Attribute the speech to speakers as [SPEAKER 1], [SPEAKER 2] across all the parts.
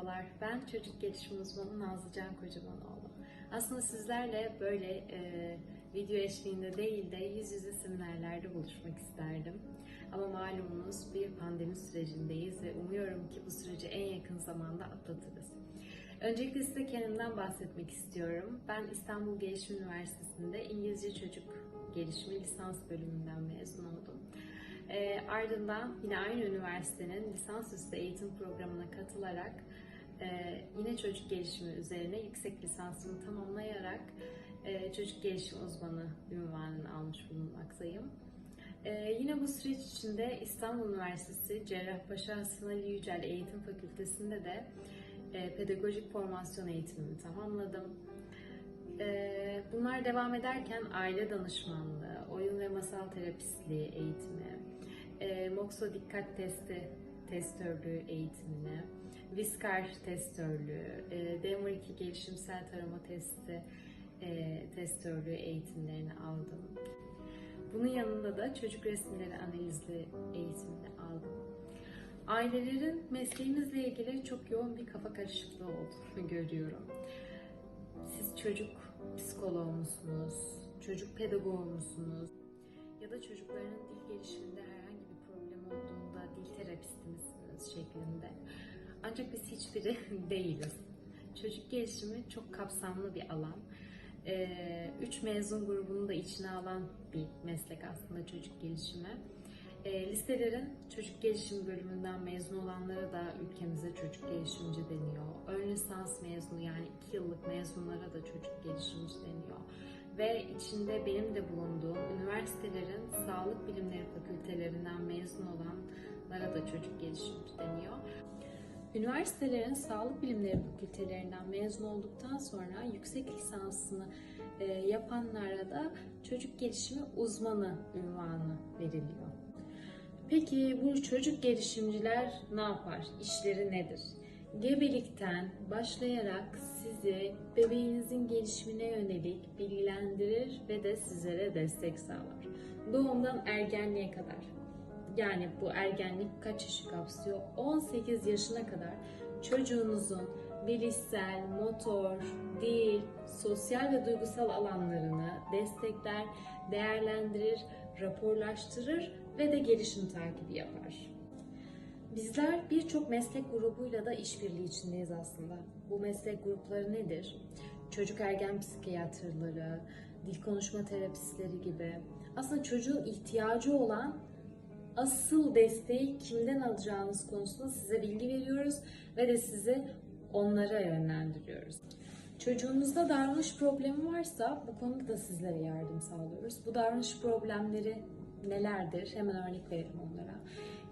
[SPEAKER 1] Merhabalar, ben çocuk gelişim uzmanı Nazlıcan Kocamanoğlu. Aslında sizlerle böyle e, video eşliğinde değil de yüz yüze seminerlerde buluşmak isterdim. Ama malumunuz bir pandemi sürecindeyiz ve umuyorum ki bu süreci en yakın zamanda atlatırız. Öncelikle size kendimden bahsetmek istiyorum. Ben İstanbul Gelişim Üniversitesi'nde İngilizce Çocuk Gelişimi lisans bölümünden mezun oldum. E, ardından yine aynı üniversitenin lisansüstü eğitim programına katılarak e, yine çocuk gelişimi üzerine yüksek lisansımı tamamlayarak e, çocuk gelişim uzmanı ünvanını almış bulunmaktayım. E, yine bu süreç içinde İstanbul Üniversitesi Cerrahpaşa Hasan Ali Yücel Eğitim Fakültesi'nde de e, pedagojik formasyon eğitimimi tamamladım. Ee, Bunlar devam ederken aile danışmanlığı, oyun ve masal terapistliği eğitimi, e, Moxo dikkat testi testörlüğü eğitimini, Viskar testörlüğü, e, Denver 2 gelişimsel tarama testi e, testörlüğü eğitimlerini aldım. Bunun yanında da çocuk resimleri analizli eğitimini aldım. Ailelerin mesleğimizle ilgili çok yoğun bir kafa karışıklığı olduğunu görüyorum. Siz çocuk psikoloğu musunuz? Çocuk pedagoğu musunuz? Ya da çocukların dil gelişiminde herhangi bir problem olduğunda dil terapisti misiniz şeklinde. Ancak biz hiçbiri değiliz. Çocuk gelişimi çok kapsamlı bir alan. Ee, Üç mezun grubunu da içine alan bir meslek aslında çocuk gelişimi. E, listelerin çocuk gelişim bölümünden mezun olanlara da ülkemize çocuk gelişimci deniyor. Ön lisans mezunu yani 2 yıllık mezunlara da çocuk gelişimci deniyor. Ve içinde benim de bulunduğum üniversitelerin sağlık bilimleri fakültelerinden mezun olanlara da çocuk gelişimci deniyor. Üniversitelerin sağlık bilimleri fakültelerinden mezun olduktan sonra yüksek lisansını e, yapanlara da çocuk gelişimi uzmanı ünvanı veriliyor. Peki bu çocuk gelişimciler ne yapar? İşleri nedir? Gebelikten başlayarak sizi bebeğinizin gelişimine yönelik bilgilendirir ve de sizlere destek sağlar. Doğumdan ergenliğe kadar. Yani bu ergenlik kaç yaşı kapsıyor? 18 yaşına kadar çocuğunuzun bilişsel, motor, dil, sosyal ve duygusal alanlarını destekler, değerlendirir, raporlaştırır ve de gelişim takibi yapar. Bizler birçok meslek grubuyla da işbirliği içindeyiz aslında. Bu meslek grupları nedir? Çocuk ergen psikiyatrları, dil konuşma terapistleri gibi. Aslında çocuğun ihtiyacı olan asıl desteği kimden alacağınız konusunda size bilgi veriyoruz ve de sizi onlara yönlendiriyoruz. Çocuğunuzda davranış problemi varsa bu konuda da sizlere yardım sağlıyoruz. Bu davranış problemleri nelerdir? Hemen örnek verelim onlara.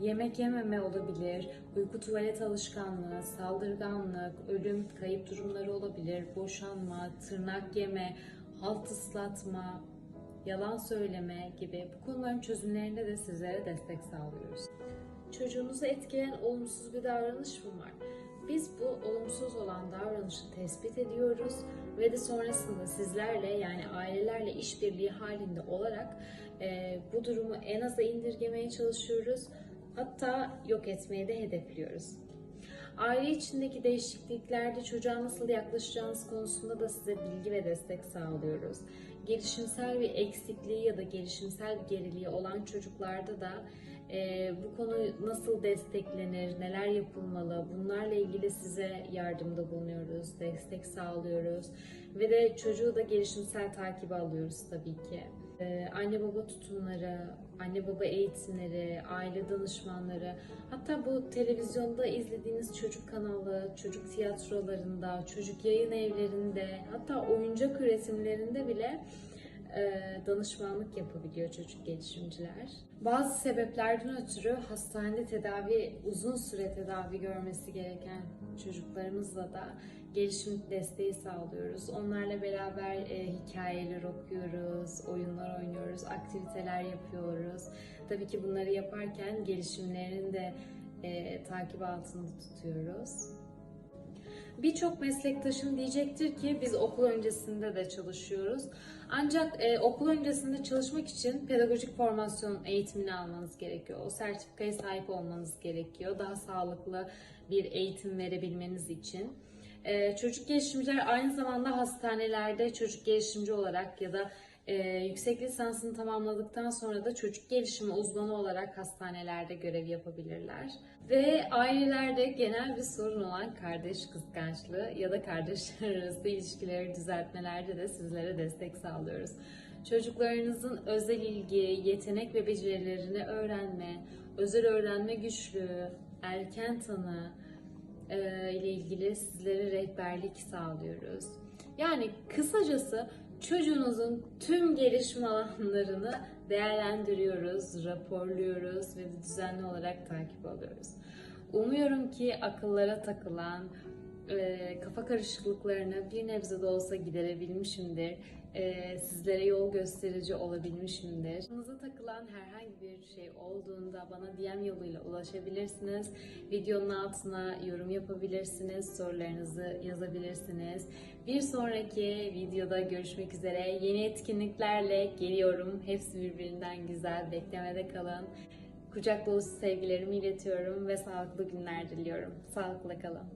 [SPEAKER 1] Yemek yememe olabilir, uyku tuvalet alışkanlığı, saldırganlık, ölüm, kayıp durumları olabilir, boşanma, tırnak yeme, halt ıslatma, yalan söyleme gibi bu konuların çözümlerinde de sizlere destek sağlıyoruz. Çocuğunuzu etkileyen olumsuz bir davranış mı var? Biz bu olumsuz olan davranışı tespit ediyoruz ve de sonrasında sizlerle yani ailelerle işbirliği halinde olarak e, bu durumu en aza indirgemeye çalışıyoruz. Hatta yok etmeyi de hedefliyoruz. Aile içindeki değişikliklerde çocuğa nasıl yaklaşacağınız konusunda da size bilgi ve destek sağlıyoruz. Gelişimsel bir eksikliği ya da gelişimsel bir geriliği olan çocuklarda da e, bu konu nasıl desteklenir, neler yapılmalı bunlarla ilgili size yardımda bulunuyoruz, destek sağlıyoruz ve de çocuğu da gelişimsel takibi alıyoruz tabii ki. Ee, anne baba tutumları, anne baba eğitimleri, aile danışmanları, hatta bu televizyonda izlediğiniz çocuk kanalı, çocuk tiyatrolarında, çocuk yayın evlerinde, hatta oyuncak üretimlerinde bile e, danışmanlık yapabiliyor çocuk gelişimciler. Bazı sebeplerden ötürü hastanede tedavi, uzun süre tedavi görmesi gereken çocuklarımızla da gelişim desteği sağlıyoruz. Onlarla beraber e, hikayeler okuyoruz, oyunlar oynuyoruz, aktiviteler yapıyoruz. Tabii ki bunları yaparken gelişimlerini de e, takip altında tutuyoruz. Birçok meslektaşım diyecektir ki biz okul öncesinde de çalışıyoruz. Ancak e, okul öncesinde çalışmak için pedagojik formasyon eğitimini almanız gerekiyor. O sertifikaya sahip olmanız gerekiyor. Daha sağlıklı bir eğitim verebilmeniz için. Ee, çocuk gelişimciler aynı zamanda hastanelerde çocuk gelişimci olarak ya da e, yüksek lisansını tamamladıktan sonra da çocuk gelişimi uzmanı olarak hastanelerde görev yapabilirler. Ve ailelerde genel bir sorun olan kardeş kıskançlığı ya da kardeşler arası ilişkileri düzeltmelerde de sizlere destek sağlıyoruz. Çocuklarınızın özel ilgi, yetenek ve becerilerini öğrenme, özel öğrenme güçlüğü, erken tanı, e, ile ilgili sizlere rehberlik sağlıyoruz. Yani kısacası çocuğunuzun tüm gelişim alanlarını değerlendiriyoruz, raporluyoruz ve düzenli olarak takip alıyoruz. Umuyorum ki akıllara takılan e, kafa karışıklıklarını bir nebze de olsa giderebilmişimdir. E, sizlere yol gösterici olabilmişimdir. Aklınıza takılan herhangi bir şey olduğunda bana DM yoluyla ulaşabilirsiniz. Videonun altına yorum yapabilirsiniz, sorularınızı yazabilirsiniz. Bir sonraki videoda görüşmek üzere. Yeni etkinliklerle geliyorum. Hepsi birbirinden güzel. Beklemede kalın. Kucak dolusu sevgilerimi iletiyorum ve sağlıklı günler diliyorum. Sağlıkla kalın.